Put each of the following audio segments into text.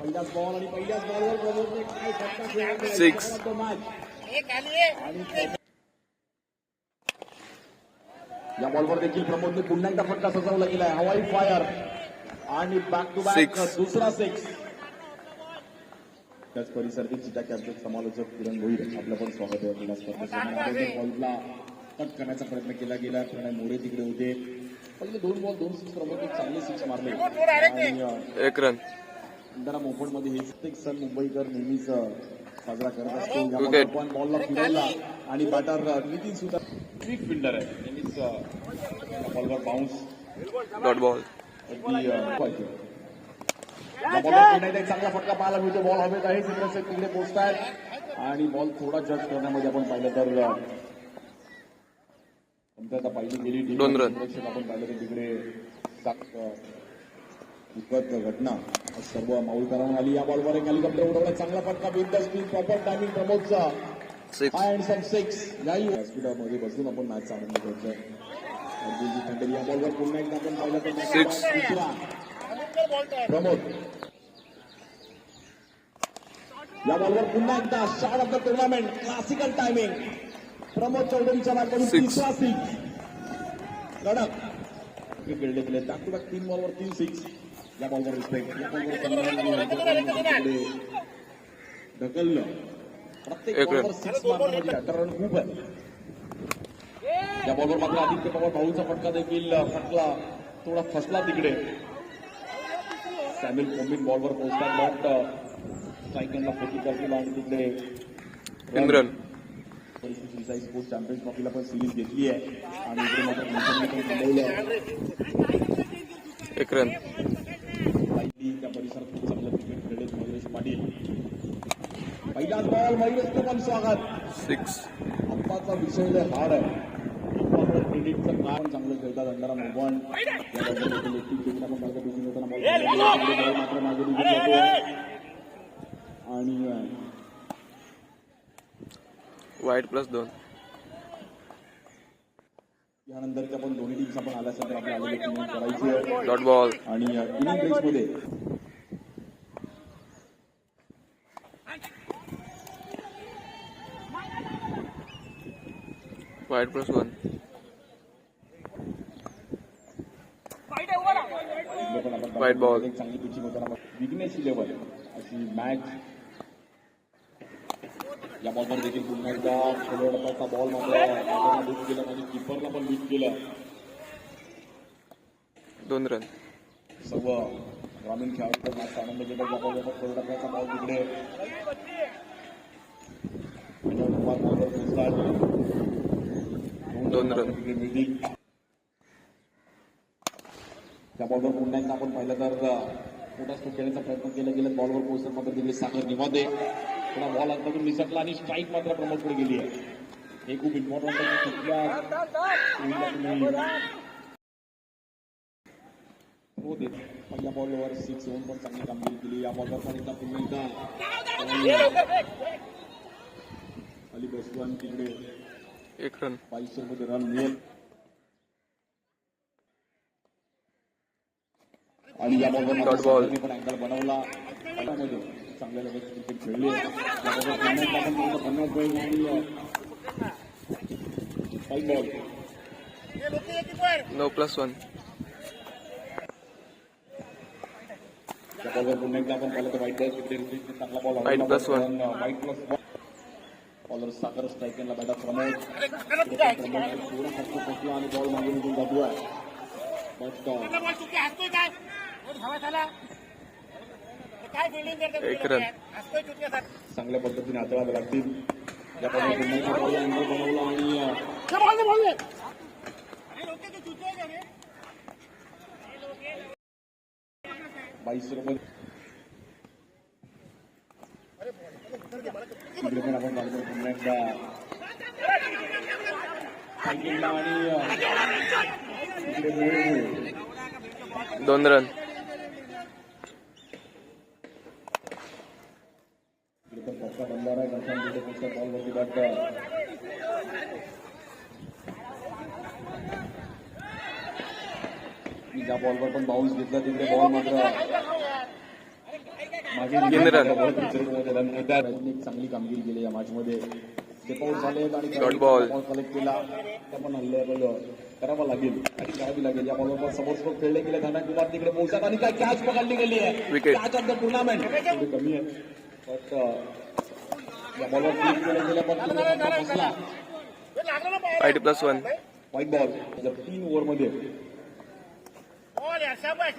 पहिलाच बॉल आणि पहिल्याच बॉलवर प्रमोदने काय फटका खेळला या बॉलवर देखील प्रमोदने पुन्हा एकदा फटका सजवला गेलाय हवाई फायर आणि बॅक टू बॅक. दुसरा सिक्स त्याच परिसरातील चिता कॅप्टन समालोचक किरण भोईर. आपलं पण स्वागत आहे. आपल्याला स्पर्धेमध्ये बॉलला कट करण्याचा प्रयत्न केला गेला. प्रणय मोरे तिकडे होते. पहिले दोन बॉल दोन सिक्स प्रमोदने चांगले सिक्स मारले. एक रन जरा मोफतमध्ये हे प्रत्येक सण मुंबईकर नेहमीच साजरा करत असतो. या Wicket. बॉलवर पण बॉलला फिरवला आणि बॅटर नितीन सुद्धा क्विक फिल्डर आहे. नेहमीच या बॉलवर बाउन्स डॉट बॉल एक चांगला फटका पाहायला मिळतो. बॉल हवेत आहे सिद्रसेन तिकडे पोहोचतायत. आणि बॉल थोडा जज करण्यामध्ये आपण पाहिलं तर आता पहिली गेली दोन आपण पाहिलं तर तिकडे घटना. सर्व माऊल करावून आली. या बॉलवर एक हेलिकॉप्टर उडवला. चांगला फटका. द स्पीड प्रॉपर टायमिंग प्रमोदचा. सिक्स अँड सिक्स बसून आपण मॅचचा आनंद घेतोय अर्जुनजी खंडेरी या बॉलवर पुन्हा एकदा आपण पाहिलं तर. दुसरा. प्रमोद. या बॉलवर पुन्हा एकदा shot of the tournament classical timing Pramod चौधरीच्या Six. तिसरा सिक्स कडक खेळले गेले बॅक टू बॅक तीन बॉलवर तीन सिक्स या बॉलवर रिस्पेक्ट या बॉलवर ढकललं. प्रत्येक. बॉलवर सिक्स अठरा रन खूप आहे या बॉलवर मात्र आदित्य पवार भाऊचा फटका देखील फटला. थोडा फसला तिकडे. सॅम्युल कोमिन बॉलवर पोहोचतात. बट स्ट्रायकरला फोटी करतील आणि तिकडे. तीन रन परिस्थिती स्पोर्ट्स चॅम्पियन्स ट्रॉफीला पण सिरीज घेतली आहे. आणि इकडे मात्र एक रन पाहिली त्या परिसरात खूप चांगलं क्रिकेट खेळले मयुरेश पाटील मयुरेशचं पण स्वागत. सिक्स आत्ताचा विषय लय हार्ड आहे. क्रेडिटचं काम चांगलं खेळतात मोबाईल मात्र मागे आणि वाईट प्लस दोन. यानंतरच्या पण दोन्ही टीम्स आपण आल्यानंतर आपल्या आलेली टीम करायची आहे. डॉट बॉल आणि इनिंग रेसमध्ये वाईट प्लस वन ball. एक चांगली पिचिंग होताना विकनेस लेवल अशी मॅच या बॉलवर देखील पुन्हा एकदा बॉल मात्र लूट केला म्हणजे किपरला पण केलं. दोन रन सर्व ग्रामीण खेळाडू मॅच आनंद घेतात. या बॉलवर बॉल तिकडे. पोहोचतात दोन run. त्या बॉलवर पुन्हा एकदा आपण पाहिलं तर मोठा स्ट्रोक खेळण्याचा प्रयत्न केला गेला बॉलवर पोहोचत मात्र तिकडे सागर निवादे पुन्हा बॉल अंतरून निसटला आणि स्ट्राईक मात्र प्रमोट पुढे गेली आहे. हे खूप इम्पॉर्टंट आहे. की कुठल्या field हो देत पहिल्या बॉलवर सिक्स होऊन पण चांगली कामगिरी केली. या बॉलवर पण एकदा पुन्हा एकदा. अली बसवान तिकडे. एक रन. मध्ये रन मिळेल. आणि या Dot ball. पण अँगल बनवला. चांगल्या लेवलचे क्रिकेट खेळले. पन्नास ball five ball no plus one wide ball ball plus one. Wide plus bowler Sagar स्ट्रायकरला batter Pramod थोडा फक्त पोचला आणि बॉल मागे निघून बट एक रन चांगल्या पद्धतीने हाताळावे लागतील. या बनवला आणि अं, बाईस रुपये. तिकडे पण आपण पाहिलं तर पुन्हा एकदा. सायकलला आणि अं, तिकडे मोरे दोन रन बट ज्या बॉलवर पण बाउन्स घेतला तिकडे बॉल मात्र मागे तीन रन. मध्ये रन मिळतात एक चांगली कामगिरी केली या मॅच मध्ये स्टेप आउट झाले आणि Dot ball. कलेक्ट केला त्या पण हल्ले करावा लागेल आणि करावी लागेल या बॉलवर समोर स्ट्रोक खेळले गेले धना कुमार तिकडे पोहोचतात आणि काय कॅच पकडली गेली आहे Wicket. Catch of the tournament थोडी कमी आहे बट या बॉलवर क्लिक केले गेले पण तिकडे फटका बसला five plus one wide ball जर तीन ओव्हरमध्ये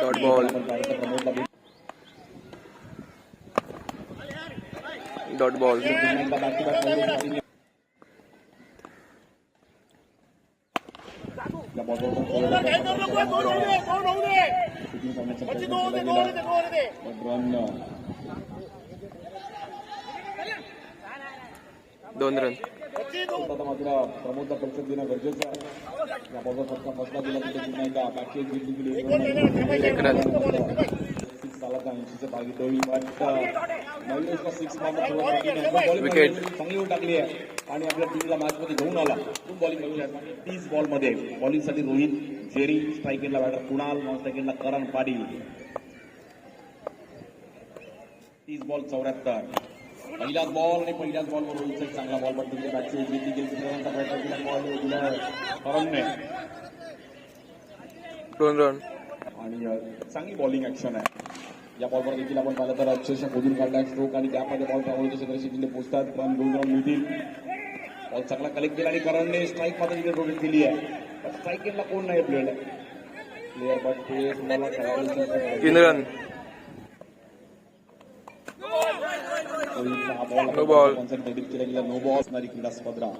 डॉट बॉल आपण पाहिलं तर प्रमोदला भेट- डॉट बॉल पुन्हा एकदा back to back बॉलवर batting या बॉलवर पण थोडं shooting करण्याचा प्रयत्न केला गेला. But run, अं, दोन रन प्रमोदला परीक्षेत देणं गरजेचं आहे एक रन. But six Wicket. मध्ये चांगली ऊन टाकली आहे. आणि आपल्या टीमला मॅच मध्ये घेऊन आला. खूप बॉलिंग करू तीस बॉलमध्ये. बॉलिंगसाठी रोहित जेरी स्ट्राईक एंडला बॅटर कुणाल नॉन स्ट्राईक एंडला करण पाटील. तीस बॉल चौऱ्याहत्तर. पहिलाच बॉल आणि पहिल्याच बॉलवर रोहितचा एक चांगला बॉल पण तिथे बॅटची घेतली गेली. तिथे प्रयत्न केला बॉल करणने. दोन रन आणि चांगली बॉलिंग ऍक्शन आहे. या बॉलवर देखील आपण पाहिलं तर अक्षरशः खोदून काढला स्ट्रोक आणि त्यामध्ये बॉल त्यामुळे क्षेत्रशी जिल्हे पोहोचतात. पण दोन रन मिळतील बॉल चांगला कलेक्ट केला आणि करणने स्ट्राईकमध्ये तिथे रोटेट केली आहे. पण स्ट्राईक केला कोण नाही प्लेअर प्लेअर बट ते तुम्हाला केला गेला. नो बॉल असणारी क्रीडा स्पर्धा.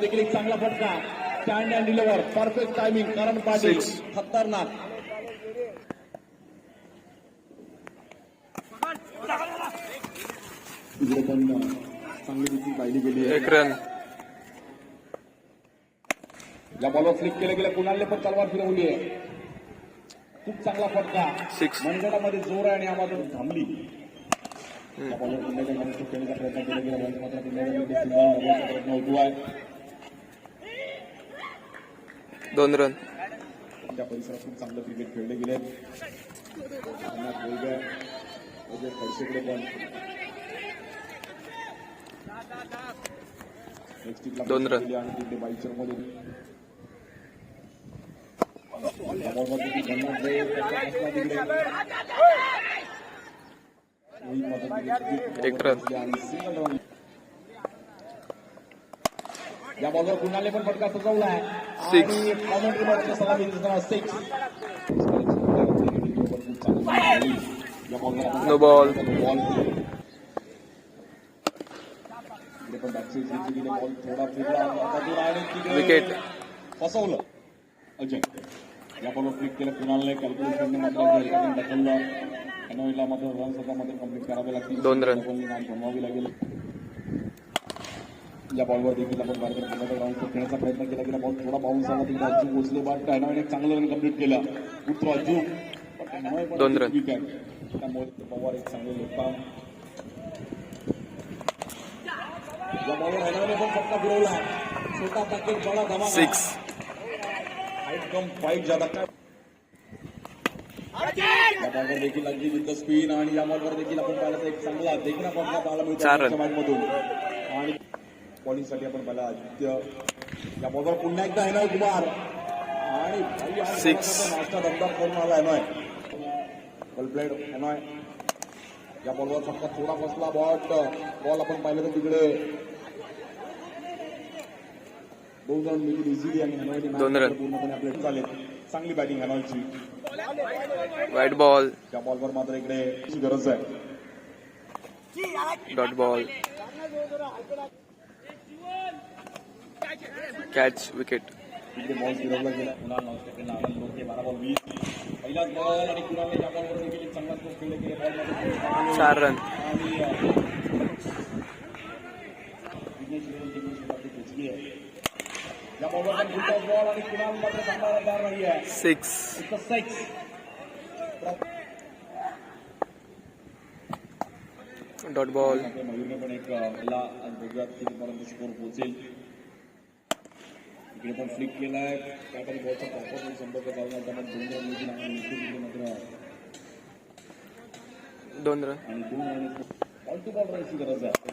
देखील एक चांगला फटका. Stand and deliver perfect timing Karan Patil. खतरनाक. चांगली पाहिली गेली आहे. एक रन. या बॉलवर फ्लिक केलं गेलं कुणालने पण तलवार फिरवली आहे. खूप चांगला फटका. Six. मनगटामध्ये जोर आहे आणि यामधून थांबली. या बॉलवर पुन्हा एकदा मनसुख खेळण्याचा प्रयत्न केला गेला. बॉल मात्र पुन्हा एकदा सिंगल मारण्याचा प्रयत्न होतो आहे. दोन रन. त्या परिसरात खूप चांगलं क्रिकेट खेळले गेले. खडसेकडे पण. मात्र तिथे एक रन. या बॉलवर कुणाले पण फटका सजवला आहे. आणि कॉमेंट्री मध्ये सलामी देताना सिक्स ball. बॉल इकडे पण बॉल थोडा फिरला. Wicket. फसवलं. अजय. या बॉलवर क्लिक केलं कुणालने कॅल्क्युलेशनने मात्र एकाकडून ढकललं एनोईला मात्र रन स्वतःमध्ये कंप्लीट करावे लागतील. दोन नाम गमवावी लागेल. या बॉलवर देखील आपण भारतात पुन्हा राऊंड खेळण्याचा प्रयत्न केला गेला बॉल थोडा बाउन्स झाला तिकडे. अजून पोहोचले बट एनोईने एक चांगलं रन कंप्लीट केलं. उत्तर अजून. दोन आहे. त्यामुळे पवार एक चांगले लोक या बॉलवर एनोईने पण फटका फिरवला. छोटा पॅकेट बडा धमाका. सिक्स एकदम फाईट झाला. काय? या बॉलवर देखील अगदी विरुद्ध स्पिन आणि या बॉलवर देखील आपण पाहिलं एक चांगला देखील फटका पाहायला मिळतो चार रन. आजच्या मधून आणि बॉलिंगसाठी आपण पाहिलं आदित्य. या बॉलवर पुन्हा एकदा येणार कुमार. आणि. थोडासा नाश्ता दमदार करून आला एनॉय वेल प्लेड एनॉय या बॉलवर फक्त थोडा बसला बॉट बॉल आपण पाहिलं तर तिकडे. रन मिळतील इझिली आणि दोन run. पूर्णपणे आपले झाले चांगली बॅटिंग हॅनॉयची वाईट बॉल त्या बॉलवर मात्र इकडे ची गरज आहे. Dot ball catch wicket ball फिरवला गेला. कुणाल नॉन सेकंड आनंद लोके बारा बॉल वीस. पहिलाच बॉल आणि कुणालने त्या बॉलवर देखील एक चांगला स्कोर केले गेले बॉलमध्ये चार रन आणि अ, विघ्नेश विरोधी टीम शेवटी पोहोचली आहे फुलटॉस बॉल आणि कुणाल मात्र सांभाळायला तयार नाही आहे सिक्स इथं सिक्स डॉट बॉल मयूरने पण एक कितीपर्यंत स्कोर पोहोचेल इकडे पण फ्लिक केलाय त्याकडे बॉलचा प्रॉपर संपर्क चालू आहे त्यामुळे दोन रन आपण मात्र दोन रन आणि दोन रन बॉल टू बॉल गरज आहे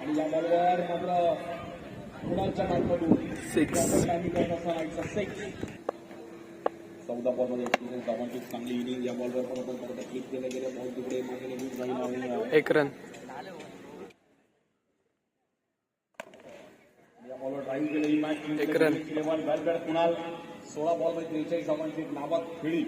आणि या बॉलवर मात्र चौदा बॉलमध्ये एक्सपिरियन्स धावांची चांगली इनिंग या बॉलवर क्लिक केले. गेले बॉल तिकडे मागे एक रन या. बॉलवर ड्राईव्ह केलं मॅच एक run. Eleven bat bat Kunal. सोळा बॉलमध्ये त्रेचाळीस धावांची नाबाद खेळी.